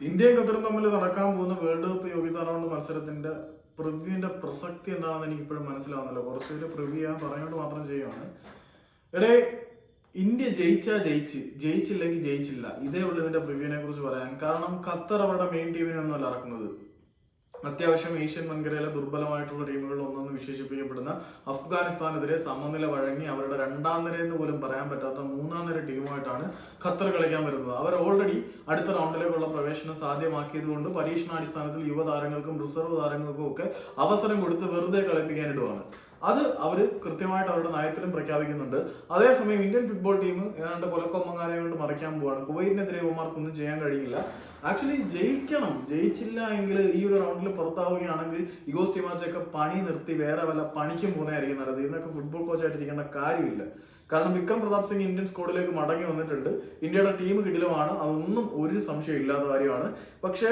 ഇന്ത്യയും ഖത്തറും തമ്മിൽ നടക്കാൻ പോകുന്ന വേൾഡ് കപ്പ് യോഗ്യതാ റൗണ്ട് മത്സരത്തിന്റെ പ്രിവ്യൂവിന്റെ പ്രസക്തി എന്താണെന്ന് എനിക്ക് ഇപ്പോഴും മനസ്സിലാവുന്നില്ല. കുറച്ച് പേര് പ്രിവ്യൂ ഞാൻ പറഞ്ഞുകൊണ്ട് മാത്രം ചെയ്യുവാണ്. എടേ ഇന്ത്യ ജയിച്ചാ ജയിച്ച്. ജയിച്ചില്ലെങ്കിൽ ജയിച്ചില്ല. ഇതേ ഉള്ളൂ ഇതിന്റെ പ്രിവ്യൂവിനെ കുറിച്ച് പറയാൻ. കാരണം ഖത്തർ അവരുടെ മെയിൻ ടീമിനൊന്നുമല്ല ഇറക്കുന്നത്. അത്യാവശ്യം ഏഷ്യൻ വൻകരയിലെ ദുർബലമായിട്ടുള്ള ടീമുകളിൽ ഒന്നെന്ന് വിശേഷിപ്പിക്കപ്പെടുന്ന അഫ്ഗാനിസ്ഥാനെതിരെ സമനില വഴങ്ങി അവരുടെ രണ്ടാം നിര എന്ന് പോലും പറയാൻ പറ്റാത്ത മൂന്നാം നിര ടീമുമായിട്ടാണ് ഖത്തർ കളിക്കാൻ വരുന്നത്. അവർ ഓൾറെഡി അടുത്ത റൗണ്ടിലേക്കുള്ള പ്രവേശനം സാധ്യമാക്കിയതുകൊണ്ട് പരീക്ഷണാടിസ്ഥാനത്തിൽ യുവതാരങ്ങൾക്കും റിസർവ് താരങ്ങൾക്കും ഒക്കെ അവസരം കൊടുത്ത് വെറുതെ കളിപ്പിക്കാനിടുവാണ് അത് അവർ കൃത്യമായിട്ട് അവരുടെ നയത്തിലും പ്രഖ്യാപിക്കുന്നുണ്ട്. അതേസമയം ഇന്ത്യൻ ഫുട്ബോൾ ടീം ഏതാണ്ട് കൊലക്കൊമ്മങ്ങാരെ കൊണ്ട് മറിക്കാൻ പോവാണ്. കുവൈറ്റിനെതിരെ ഒന്നും ചെയ്യാൻ കഴിയില്ല ആക്ച്വലി ജയിക്കണം. ജയിച്ചില്ല എങ്കിൽ ഈ ഒരു റൗണ്ടിൽ പുറത്താവുകയാണെങ്കിൽ ഇഗോസ് ടീമാച്ചൊക്കെ പണി നിർത്തി വേറെ വല്ല പണിക്കും പോകുന്നതായിരിക്കും നല്ലത്. ഇതിനൊക്കെ ഫുട്ബോൾ കോച്ചായിട്ടിരിക്കേണ്ട കാര്യമില്ല. കാരണം വിക്രം പ്രതാപ് സിംഗ് ഇന്ത്യൻ സ്ക്വാഡിലേക്ക് മടങ്ങി വന്നിട്ടുണ്ട്. ഇന്ത്യയുടെ ടീം കിടിലമാണ്. അതൊന്നും ഒരു സംശയം ഇല്ലാത്ത കാര്യമാണ്. പക്ഷേ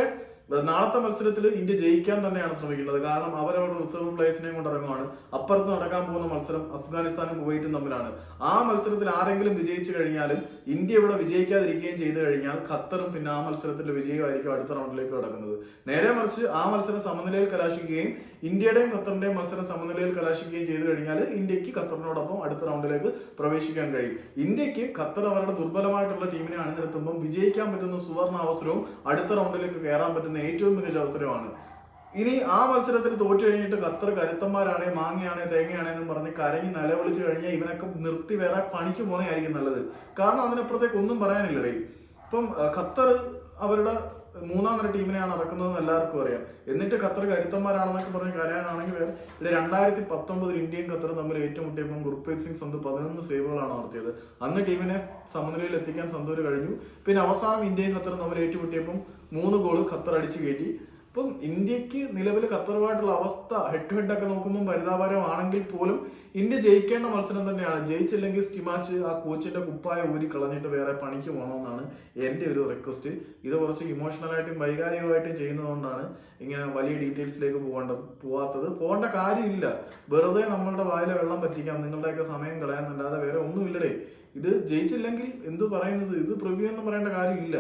നാളത്തെ മത്സരത്തിൽ ഇന്ത്യ ജയിക്കാൻ തന്നെയാണ് ശ്രമിക്കുന്നത്. കാരണം അവരവരുടെ റിസർവ് പ്ലേയേഴ്സിനെയും കൊണ്ട് ഇറങ്ങുവാണ്. അപ്പുറത്ത് നടക്കാൻ പോകുന്ന മത്സരം അഫ്ഗാനിസ്ഥാനും കുവൈറ്റും തമ്മിലാണ്. ആ മത്സരത്തിൽ ആരെങ്കിലും വിജയിച്ചു കഴിഞ്ഞാലും ഇന്ത്യ ഇവിടെ വിജയിക്കാതിരിക്കുകയും ചെയ്തു കഴിഞ്ഞാൽ ഖത്തറും പിന്നെ ആ മത്സരത്തിൽ വിജയമായിരിക്കും അടുത്ത റൗണ്ടിലേക്ക് കടക്കുന്നത്. നേരെ മറിച്ച് ആ മത്സരം സമനിലയിൽ കലാശിക്കുകയും ഇന്ത്യയുടെയും ഖത്തറിന്റെയും മത്സരം സമനിലയിൽ കലാശിക്കുകയും ചെയ്തു കഴിഞ്ഞാൽ ഇന്ത്യയ്ക്ക് ഖത്തറിനോടൊപ്പം അടുത്ത റൗണ്ടിലേക്ക് പ്രവേശിക്കാൻ കഴിയും. ഇന്ത്യയ്ക്ക് ഖത്തർ അവരുടെ ദുർബലമായിട്ടുള്ള ടീമിനെ അണിനിരത്തുമ്പോൾ വിജയിക്കാൻ പറ്റുന്ന സുവർണ അവസരവും അടുത്ത റൗണ്ടിലേക്ക് കയറാൻ പറ്റുന്ന ഏറ്റവും മികച്ച അവസരമാണ്. ഇനി ആ മത്സരത്തിൽ തോറ്റു കഴിഞ്ഞിട്ട് ഖത്തർ കരുത്തന്മാരാണേ മാങ്ങയാണേ തേങ്ങയാണേ എന്ന് പറഞ്ഞ് കരഞ്ഞ് നിലവിളിച്ചു കഴിഞ്ഞാൽ ഇവനൊക്കെ നിർത്തി വേറെ പണിക്ക് പോകുന്നതായിരിക്കും നല്ലത്. കാരണം അതിനപ്പുറത്തേക്ക് ഒന്നും പറയാനില്ലടേ. ഇപ്പം ഖത്തർ അവരുടെ മൂന്നാം നിര ടീമിനെയാണ് ഇറക്കുന്നതെന്ന് എല്ലാവർക്കും അറിയാം. എന്നിട്ട് ഖത്തർ കരുത്തന്മാരാണെന്നൊക്കെ പറഞ്ഞ് കരയാനാണെങ്കിൽ ഇവിടെ രണ്ടായിരത്തി പത്തൊമ്പതിൽ ഇന്ത്യയും ഖത്തറും തമ്മിൽ ഏറ്റുമുട്ടിയപ്പോൾ ഗുർപ്രീത് സിംഗ് സന്ധു പതിനൊന്ന് സേവുകളാണ് നടത്തിയത്. അന്ന് ടീമിനെ സമനിലയിൽ എത്തിക്കാൻ സന്ധുവിന് കഴിഞ്ഞു. പിന്നെ അവസാനം ഇന്ത്യയും ഖത്തറും തമ്മിൽ ഏറ്റുമുട്ടിയപ്പം മൂന്ന് ഗോൾ ഖത്തർ അടിച്ചു കയറ്റി. ഇപ്പം ഇന്ത്യയ്ക്ക് നിലവിൽ ഖത്തറുമായിട്ടുള്ള അവസ്ഥ ഹെഡ് ടു ഹെഡ് ഒക്കെ നോക്കുമ്പോൾ പരിതാപകരമാണെങ്കിൽ പോലും ഇന്ത്യ ജയിക്കേണ്ട മത്സരം തന്നെയാണ്. ജയിച്ചില്ലെങ്കിൽ സ്റ്റിമാച്ച് ആ കോച്ചിന്റെ കുപ്പായ ഊരി കളഞ്ഞിട്ട് വേറെ പണിക്ക് പോകണമെന്നാണ് എന്റെ ഒരു റിക്വസ്റ്റ് ഇത് കുറച്ച് ഇമോഷണലായിട്ടും വൈകാരികമായിട്ടും ചെയ്യുന്നതുകൊണ്ടാണ് ഇങ്ങനെ വലിയ ഡീറ്റെയിൽസിലേക്ക് പോകേണ്ടത് പോവാത്തത്. പോകേണ്ട കാര്യമില്ല. വെറുതെ നമ്മളുടെ വായിലെ വെള്ളം പറ്റിക്കാം നിങ്ങളുടെയൊക്കെ സമയം കളയാന്നല്ലാതെ വേറെ ഒന്നുമില്ലടേ. ഇത് ജയിച്ചില്ലെങ്കിൽ എന്തു പറയുന്നത്? ഇത് പ്രിവ്യൂ എന്ന് പറയേണ്ട കാര്യമില്ല.